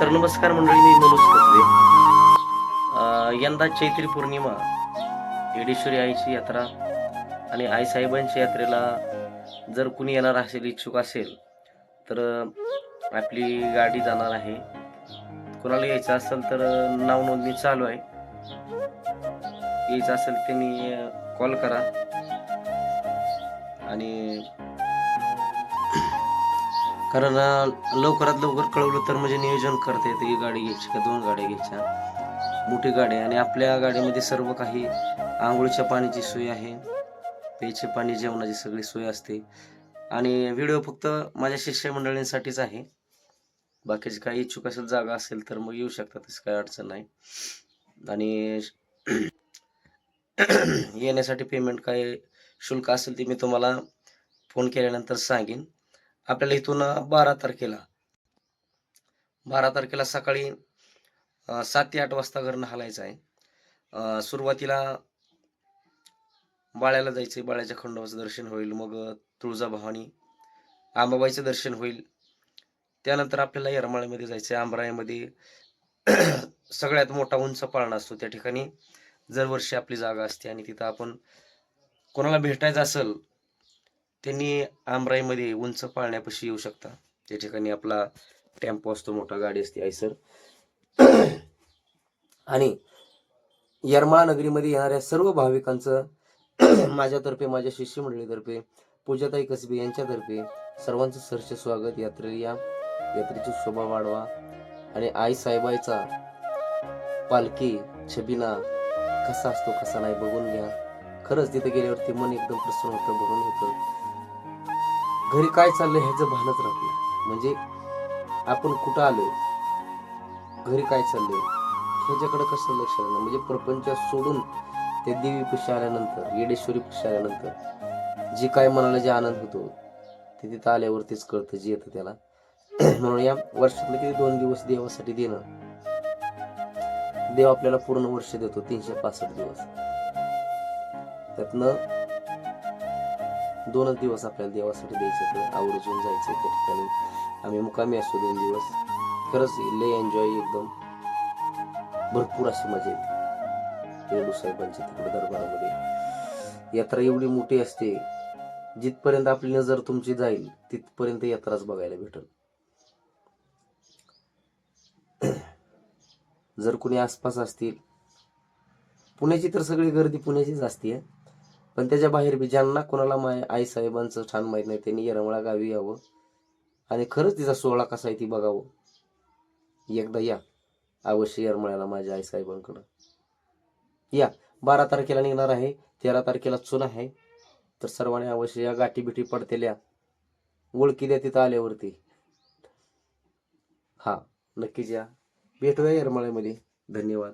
तर नमस्कार मंडळी मी मनोज कसबे यंदा चैत्री पौर्णिमा येडेश्वरी आईची यात्रा आणि आई साहेबांच्या यात्रेला जर कुणी येणार असेल इच्छुक असेल तर आपली गाडी जाणार आहे. कोणाला यायचं असेल तर नाव नोंदणी चालू आहे. यायचं असेल त्यांनी कॉल करा. आणि कारण लवकरात लवकर कळवलं तर म्हणजे नियोजन करता येतं ही गाडी घ्यायची का दोन गाड्या घ्यायच्या. मोठी गाडी आणि आपल्या गाडीमध्ये सर्व काही आंघोळीच्या पाण्याची सोय आहे. प्यायचे पाणी जेवणाची सगळी सोय असते. आणि व्हिडिओ फक्त माझ्या शिष्यमंडळींसाठीच आहे. बाकीचे काही इच्छुक असेल जागा असेल तर मग येऊ शकतात तसं काही अडचण नाही. आणि येण्यासाठी पेमेंट काय शुल्क असेल ते मी तुम्हाला फोन केल्यानंतर सांगेन. आपल्याला इथून बारा तारखेला बारा तारखेला सकाळी सात ते आठ वाजता घरनं हलायचं आहे. सुरुवातीला बाळ्याला जायचं आहे बाळ्याच्या खंडोबाचं दर्शन होईल मग तुळजाभवानी आंबाबाईचं दर्शन होईल. त्यानंतर आपल्याला येरमाळ्यामध्ये जायचं आहे आंबराईमध्ये सगळ्यात मोठा उंच पाळणा असतो. त्या ठिकाणी दरवर्षी आपली जागा असते आणि तिथं आपण कोणाला भेटायचं असेल त्यांनी आमराईमध्ये उंच पाळण्यापाशी येऊ शकता. त्या ठिकाणी आपला टेम्पो असतो मोठा गाडी असते आयसर. आणि यरमाळा नगरीमध्ये येणाऱ्या सर्व भाविकांचं माझ्यातर्फे माझ्या शिष्यमंडळीतर्फे पूजाताई कसबे यांच्यातर्फे सर्वांचं सरस स्वागत. यात्रे या यात्रेची शोभा वाढवा. आणि आई साहेबाईचा पालखी छबिना कसा असतो कसा नाही बघून घ्या. खरंच तिथे गेल्यावरती मन एकदम प्रसन्न होतं बघून होतं घरी काय चाललंय ह्याचं भानच राहत नाही. म्हणजे आपण कुठं आलोय घरी काय चाललंय ह्याच्याकडे कसं लक्ष राहणार? म्हणजे प्रपंच सोडून ते देवी आल्यानंतर येडेश्वरी आल्यानंतर जी काय मनाला जे आनंद होतो ते तिथं आल्यावरतीच कळतं जे येतं त्याला. म्हणून या वर्षातले किती दोन दिवस देवासाठी देणं? देव आपल्याला पूर्ण वर्ष देतो तीनशे पासष्ट दिवस. त्यातनं दोनच दिवस आपल्याला देवासाठी द्यायचं तर आवर्जून जायचं त्या ठिकाणी. आम्ही मुकामी असतो दोन दिवस. खरंच लय एन्जॉय एकदम. भरपूर अशी मजा येते. रेडू साहेबांच्या तिकडे दरबारामध्ये. यात्रा एवढी मोठी असते जिथपर्यंत आपली नजर तुमची जाईल तिथपर्यंत यात्राच बघायला भेटल. जर कुणी आसपास असतील पुण्याची तर सगळी गर्दी पुण्याचीच असते पण त्याच्या बाहेर बी ज्यांना कोणाला माय आई साहेबांचं छान माहीत नाही त्यांनी येरमळा गावी यावं. आणि खरंच तिचा सोहळा कसा आहे ती बघावं. एकदा या अवश्य येरमळ्याला माझ्या आई साहेबांकडं. या बारा तारखेला निघणार आहे तेरा तारखेला चुन आहे. तर सर्वांनी अवश्य या गाठी बिठी पडतेल्या. ओळखी द्या तिथं आल्यावरती. हा नक्कीच या. भेटूया येरमळ्यामध्ये धन्यवाद.